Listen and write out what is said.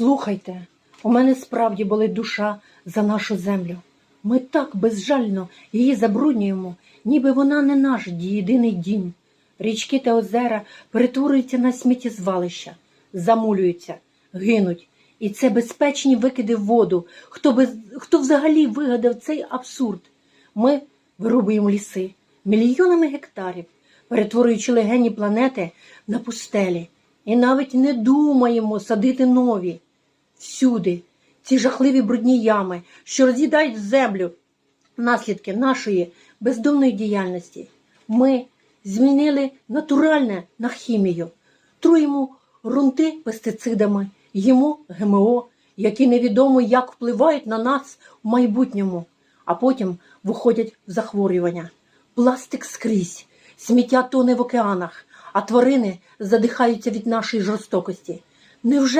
Слухайте, у мене справді болить душа за нашу землю. Ми так безжально її забруднюємо, ніби вона не наш єдиний дім. Річки та озера перетворюються на сміттєзвалища, замулюються, гинуть. І це безпечні викиди в воду. Хто, без... Хто взагалі вигадав цей абсурд? Ми вирубуємо ліси мільйонами гектарів, перетворюючи легені планети на пустелі. І навіть не думаємо садити нові. Всюди ці жахливі брудні ями, що роз'їдають землю, наслідки нашої бездомної діяльності. Ми змінили натуральне на хімію, труємо ґрунти пестицидами, їмо ГМО, які невідомо як впливають на нас в майбутньому, а потім виходять в захворювання. Пластик скрізь, сміття тоне в океанах, а тварини задихаються від нашої жорстокості. Невже